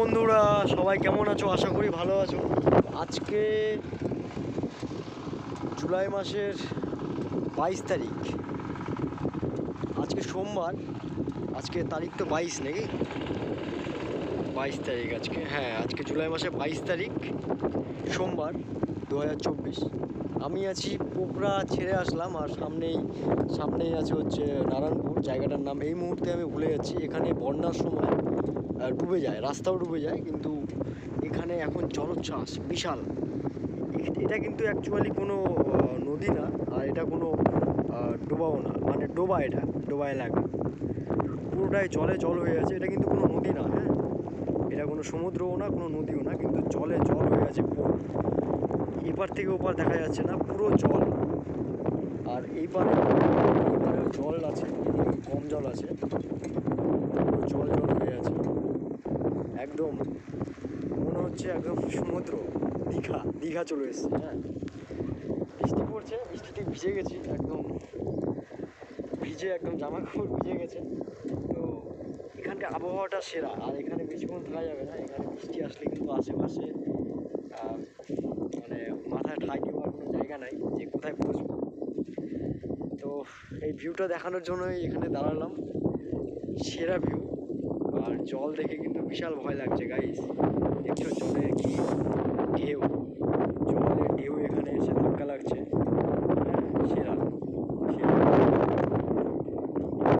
বন্ধুরা, সবাই কেমন আছো? আশা করি ভালো আছো। আজকে জুলাই মাসের বাইশ তারিখ। আজকে সোমবার, আজকে তারিখ তো বাইশ নাকি? বাইশ তারিখ আজকে হ্যাঁ আজকে জুলাই মাসের বাইশ তারিখ, সোমবার দু হাজার চব্বিশ। আমি আছি পোকরা ছেড়ে আসলাম, আর সামনেই সামনেই আছে হচ্ছে নারায়ণপুর, জায়গাটার নাম এই মুহূর্তে আমি ভুলে যাচ্ছি, এখানে বন্যার সময় ডুবে যায়, রাস্তাও ডুবে যায়, কিন্তু এখানে এখন জলোচ্ছ্বাস বিশাল। এটা কিন্তু অ্যাকচুয়ালি কোনো নদী না, আর এটা কোনো ডোবাও না মানে ডোবা এটা, ডোবা এলাকা। পুরোটাই জলে জল হয়ে আছে, এটা কিন্তু কোনো নদী না হ্যাঁ? এটা কোনো সমুদ্রও না, কোনো নদীও না, কিন্তু জলে জল হয়ে আছে পুরো। এপার থেকে ওপার দেখা যাচ্ছে না, পুরো জল। আর এইপারে জল আছে কম জল আছে পুরো জল জল হয়ে আছে একদম, মনে হচ্ছে একদম সমুদ্র, দীঘা দীঘা চলে এসছে হ্যাঁ। বৃষ্টি পড়ছে, বৃষ্টিতে ভিজে গেছি, একদম ভিজে একদম জামা কাপড় ভিজে গেছে। তো এখানকার আবহাওয়াটা সেরা, আর এখানে বেশিক্ষণ থাকা যাবে না, এখানে বৃষ্টি আসলে কিন্তু আশেপাশে মানে মাথায় ঠাই দেওয়ার কোনো জায়গা নাই, যে কোথায় বসবো তো এই ভিউটা দেখানোর জন্যই এখানে দাঁড়ালাম, সেরা ভিউ। আর জল দেখে কিন্তু বিশাল ভয় লাগছে গাইস দেখছ